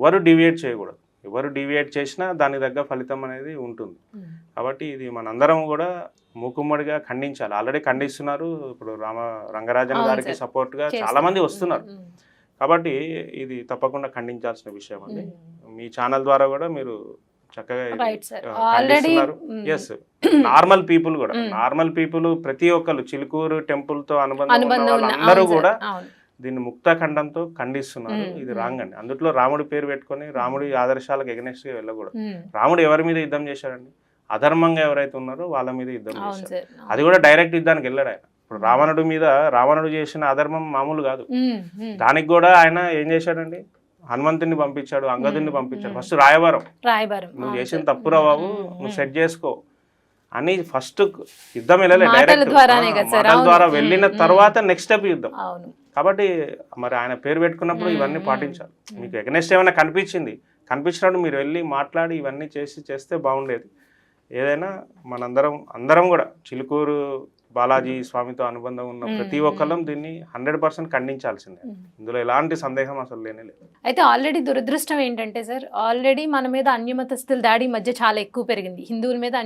ఎవరు డివియేట్ చేయకూడదు ఎవరు డివియేట్ చేసినా దానికి తగ్గ ఫలితం అనేది ఉంటుంది కాబట్టి ఇది మనందరం కూడా మూకుమ్మడిగా ఖండించాలి ఆల్రెడీ ఖండిస్తున్నారు ఇప్పుడు రామ రంగరాజన్ గారికి సార్. సపోర్ట్గా చేస్తారు. చాలా మంది వస్తున్నారు. కాబట్టి ఇది తప్పకుండా ఖండించాల్సిన విషయం అండి. మీ ఛానల్ ద్వారా కూడా మీరు చక్కగా. ఎస్ నార్మల్ పీపుల్ కూడా. నార్మల్ పీపుల్ ప్రతి ఒక్కరు చిలుకూరు టెంపుల్తో అనుబంధం అవును కూడా దీన్ని ముక్తఖండంతో ఖండిస్తున్నారు. ఇది. రాంగ్ అండి అందులో రాముడి పేరు పెట్టుకొని రాముడి ఆదర్శాలకు ఎగనెస్ట్గా వెళ్ళకూడదు. రాముడు ఎవరి మీద యుద్ధం చేశాడండి? అధర్మంగా ఎవరైతే ఉన్నారో వాళ్ళ మీద యుద్ధం సార్. అది కూడా డైరెక్ట్ యుద్ధానికి వెళ్ళాడు ఆయన. ఇప్పుడు రావణుడి మీద రావణుడు చేసిన అధర్మం మామూలు కాదు. దానికి కూడా ఆయన ఏం చేశాడండి? హనుమంతుని పంపించాడు అంగదుని మ్మ్. పంపించాడు. ఫస్ట్ రాయబారం. రాయబారం. నువ్వు చేసిన. తప్పురా బాబు నువ్వు. సెట్ చేసుకో. అని ఫస్ట్ యుద్ధం వెళ్ళలే మాటల డైరెక్ట్. ద్వారా వెళ్ళిన. తర్వాత నెక్స్ట్ స్టెప్ యుద్ధం. కాబట్టి మరి ఆయన పేరు పెట్టుకున్నప్పుడు ఇవన్నీ. పాటించాలి. మీకు ఎగనెస్ట్ ఏమైనా కనిపించింది కనిపించినప్పుడు మీరు వెళ్ళి మాట్లాడి ఇవన్నీ చేసి చేస్తే బాగుండేది ఏదైనా మనందరం అందరం కూడా చిలుకూరు బాలాజీ స్వామితో అనుబంధం ఉన్న ప్రతి. ఒక్కళ్ళం దీన్ని హండ్రెడ్ పర్సెంట్ ఖండించాల్సిందే. ఇందులో ఎలాంటి సందేహం అసలు లేనే లేదు అయితే ఆల్రెడీ దురదృష్టం ఏంటంటే సార్ ఆల్రెడీ మన మీద అన్యమతస్తుల దాడి మధ్య చాలా ఎక్కువ పెరిగింది హిందువుల మీద